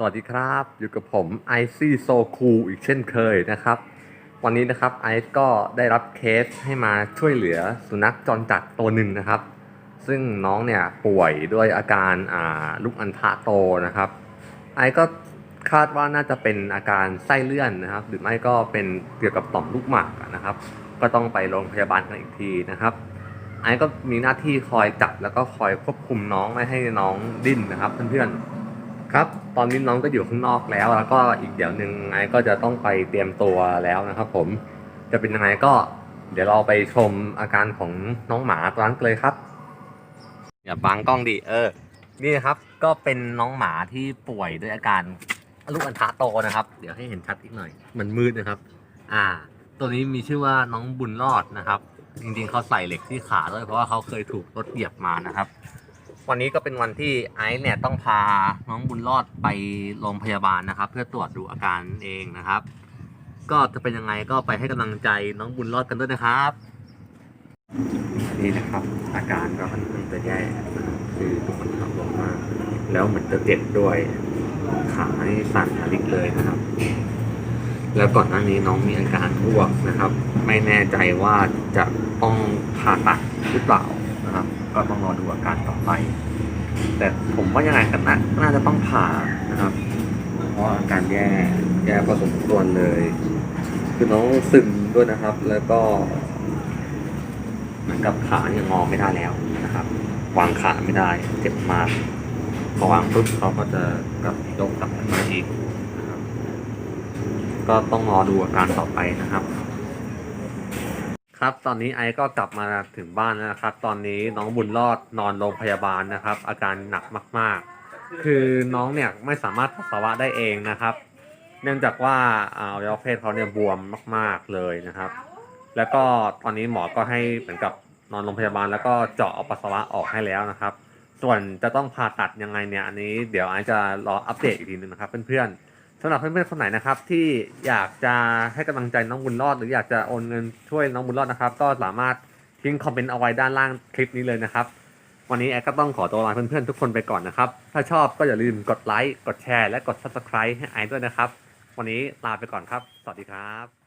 สวัสดีครับ อยู่กับผมไอซี่โซคูอีกเช่นเคยนะครับ วันนี้นะครับไอซ์ก็ได้รับเคสให้มาช่วยเหลือสุนัขจรจัดตัวหนึ่งนะครับ ซึ่งน้องเนี่ยป่วยด้วยอาการอ่าลูกอัณฑะโตนะครับไอซ์ก็คาดว่าน่าจะเป็นอาการไส้เลื่อนนะครับ หรือไม่ก็เป็นเกี่ยวกับต่อมลูกหมากนะครับ ก็ต้องไปโรงพยาบาลกันอีกทีนะครับไอซ์ก็มีหน้าที่คอยจับแล้วก็คอยควบคุมน้องไม่ให้น้องดิ้นนะครับเพื่อนๆ ครับ ตอนนี้น้องก็อยู่ข้างนอกแล้ว แล้วก็อีกเดี๋ยวหนึ่งไอซ์ก็จะต้องไปเตรียมตัวแล้วนะครับผม จะเป็นยังไงก็เดี๋ยวเราไปชมอาการของน้องหมาตัวนั้นเลยครับ อย่าบังกล้องดิเออ นี่นะครับ ก็เป็นน้องหมาที่ป่วยด้วยอาการลูกอัณฑะโตนะครับ เดี๋ยวให้เห็นชัดอีกหน่อย มันมืดนะครับ อ่า ตัวนี้มีชื่อว่าน้องบุญรอดนะครับ จริงๆเขาใส่เหล็กที่ขาด้วยเพราะว่าเขาเคยถูกรถเหยียบมานะครับ วันนี้ก็เป็นวันที่ไอซ์เนี่ยต้องพาน้องบุญรอดไปโรงพยาบาลนะครับ เพื่อตรวจดูอาการเองนะครับ ก็จะเป็นยังไงก็ไปให้กำลังใจน้องบุญรอดกันด้วยนะครับ นี่นะครับ อาการก็ค่อนข้างจะแย่คือทุกคนขับลงมากแล้วเหมือนจะเจ็บด้วยขานี่สั่นลิกเลยนะครับ แล้วก่อนหน้านี้น้องมีอาการอ้วกนะครับ ไม่แน่ใจว่าจะต้องผ่าตัดหรือเปล่านะครับ ก็ต้องรอดูอาการต่อไป แต่ผมว่ายังไงก็น่าน่าจะต้องผ่านะครับ เพราะอาการแย่แย่พอสมควรเลย คือน้องซึมด้วยนะครับ แล้วก็ เหมือนกับขายังงอไม่ได้แล้วนะครับ วางขาไม่ได้เจ็บมากพอวางปุ๊บเขาก็จะกลับยกกลับขึ้นมาอีกนะครับ ก็ต้องรอดูอาการต่อไปนะครับ ครับ ตอนนี้ไอซ์ก็กลับมาถึงบ้านแล้วนะครับ ตอนนี้น้องบุญรอดนอนโรงพยาบาลนะครับ อาการหนักมาก ๆ คือน้องเนี่ยไม่สามารถปัสสาวะได้เองนะครับ เนื่องจากว่าอาวัยวะเพศเขาเนี่ยบวมมาก ๆเลยนะครับ แล้วก็ตอนนี้หมอก็ให้เหมือนกับนอนโรงพยาบาล แล้วก็เจาะเอาปัสสาวะออกให้แล้วนะครับ ส่วนจะต้องผ่าตัดยังไงเนี่ยอันนี้ เดี๋ยวไอซ์จะรออัปเดตอีกทีนึงนะครับเพื่อนๆ สำหรับเพื่อนๆคนไหนนะครับที่อยากจะให้กำลังใจน้องบุญรอด หรืออยากจะโอนเงินช่วยน้องบุญรอดนะครับ ก็สามารถทิ้งคอมเมนต์เอาไว้ด้านล่างคลิปนี้เลยนะครับ วันนี้แอดก็ต้องขอตัวลาเพื่อนๆทุกคนไปก่อนนะครับ ถ้าชอบก็อย่าลืมกดไลค์กดแชร์และกด subscribe ให้ไอด้วยนะครับ วันนี้ลาไปก่อนครับ สวัสดีครับ